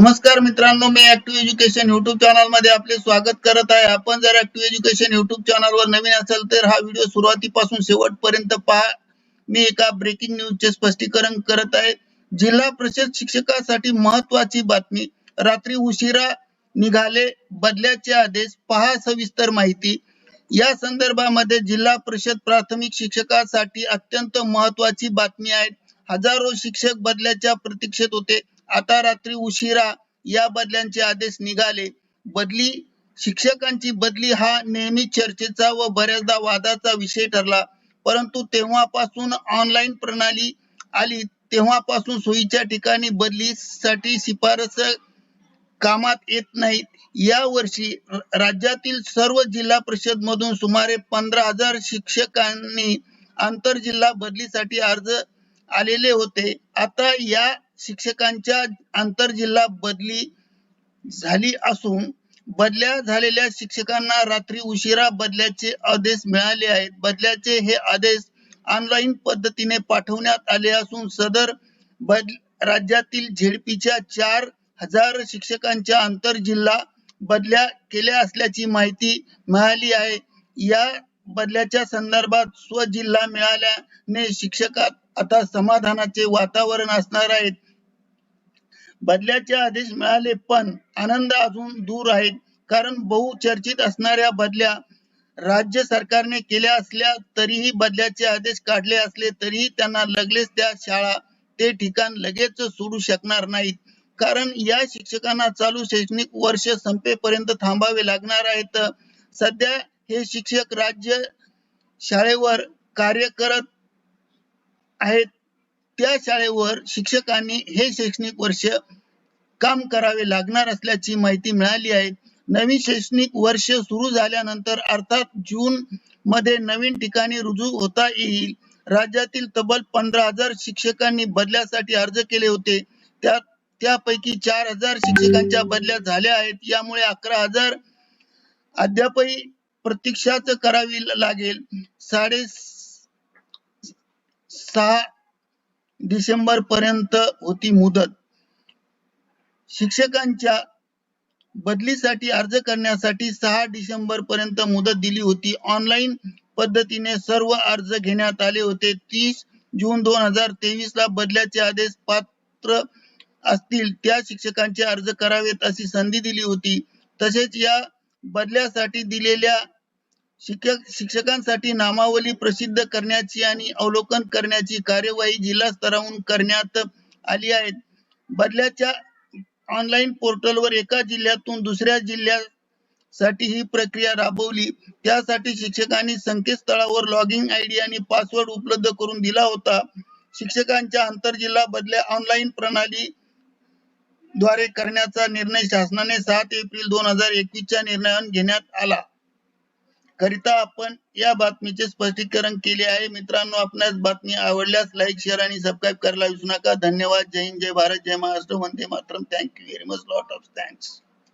नमस्कार मित्रांनो मी ऍक्टिव्ह एज्युकेशन युट्यूब चॅनलमध्ये आपले स्वागत करत आहे. आपण जर ऍक्टिव्ह एज्युकेशन युट्यूब चॅनल वर नवीन असाल तर हा व्हिडिओ सुरुवातीपासून शेवटपर्यंत पहा. मी एका ब्रेकिंग न्यूजचे स्पष्टीकरण करत आहे. जिल्हा परिषद शिक्षकासाठी महत्वाची बातमी. रात्री उशिरा निघाले. बदल्याचे आदेश. पहा सविस्तर माहिती. या संदर्भामध्ये जिल्हा परिषद प्राथमिक शिक्षकासाठी अत्यंत महत्वाची बातमी आहे. हजारो शिक्षक बदल्याच्या प्रतीक्षेत होते. आता रात्री उशिरा या बदल्यांचे आदेश निघाले. बदली शिक्षकांची बदली हा नेहमी चर्चेचा व बऱ्याचदा वादाचा विषय ठरला. परंतु तेव्हापासून ऑनलाईन प्रणाली आली तेव्हापासून सोयीच्या ठिकाणी बदलीसाठी शिफारस कामात येत नाहीत. या वर्षी राज्यातील सर्व जिल्हा परिषद मधून सुमारे पंधरा हजार शिक्षकांनी आंतरजिल्हा बदलीसाठी अर्ज आलेले होते. आता या शिक्षकांच्या आंतरजिल्हा बदली झाली असून बदल्या झालेल्या शिक्षकांना रात्री उशिरा बदल्याचे आदेश मिळाले आहेत. बदल्याचे हे आदेश ऑनलाईन पद्धतीने पाठवण्यात आले असून सदर बदल राज्यातील झेडपीच्या चार हजार शिक्षकांच्या आंतरजिल्हा बदल्या केल्या असल्याची माहिती मिळाली आहे. या बदल्याच्या संदर्भात स्वजिल्हा मिळाल्याने शिक्षकात आता समाधानाचे वातावरण असणार आहे. बदल्याचे आदेश मिळाले पण आनंद अजून दूर आहेत कारण बहुचर्चित असणाऱ्या बदल्या राज्य सरकारने केल्या असल्या तरीही बदल्याचे आदेश काढले असले तरीही त्यांना लगेच त्या शाळा ते ठिकाण लगेच सोडू शकणार नाहीत. कारण या शिक्षकांना चालू शैक्षणिक वर्ष संपेपर्यंत थांबावे लागणार आहेत. सध्या हे शिक्षक राज्य शाळेवर कार्य करत आहेत. त्या शाळेवर शिक्षकांनी हे शैक्षणिक वर्ष काम करावे लागणार असल्याची माहिती मिळाली आहे. नवीन शैक्षणिक वर्ष सुरू झाल्यानंतर अर्थात जून मध्ये नवीन ठिकाणी रुजू होता येईल. राज्यातील तब्बल पंधरा हजार शिक्षकांनी बदल्यासाठी अर्ज केले होते. त्या त्यापैकी चार हजार शिक्षकांच्या बदल्या झाल्या आहेत. यामुळे अकरा हजार अद्यापही प्रतीक्षाच करावी लागेल. साडे सहा डिसेंबर पर्यंत होती मुदत. शिक्षकांच्या बदलीसाठी अर्ज करण्यासाठी सहा डिसेंबर पर्यंत मुदत दिली होती. ऑनलाईन पद्धतीने सर्व अर्ज घेण्यात आले होते. तीस जून दोन हजार तेवीस ला बदल्याचे आदेश पात्र असतील त्या शिक्षकांचे अर्ज करावेत अशी संधी दिली होती. तसेच या बदल्यासाठी दिलेल्या शिक्षक शिक्षकांसाठी नामावली प्रसिद्ध करण्याची आणि अवलोकन करण्याची कार्यवाही जिल्हा स्तरावरून करण्यात आली आहे. बदल्याच्या ऑनलाईन पोर्टलवर एका जिल्ह्यातून दुसऱ्या जिल्ह्यासाठी ही प्रक्रिया राबवली. त्यासाठी शिक्षकांनी संकेतस्थळावर लॉग इन आयडी आणि पासवर्ड उपलब्ध करून दिला होता. शिक्षकांच्या आंतरजिल्हा बदल्या ऑनलाईन प्रणाली द्वारे करण्याचा निर्णय शासनाने सात एप्रिल दोन हजार एकवीसच्या निर्णयावर घेण्यात आला. करिता आपण या बातमीचे स्पष्टीकरण केले आहे. मित्रांनो आपणास बातमी आवडल्यास लाईक शेअर आणि सबस्क्राईब करायला विसरू नका. धन्यवाद. जय हिंद जय भारत जय महाराष्ट्र. वंदे Mataram. Thank you very much lot of thanks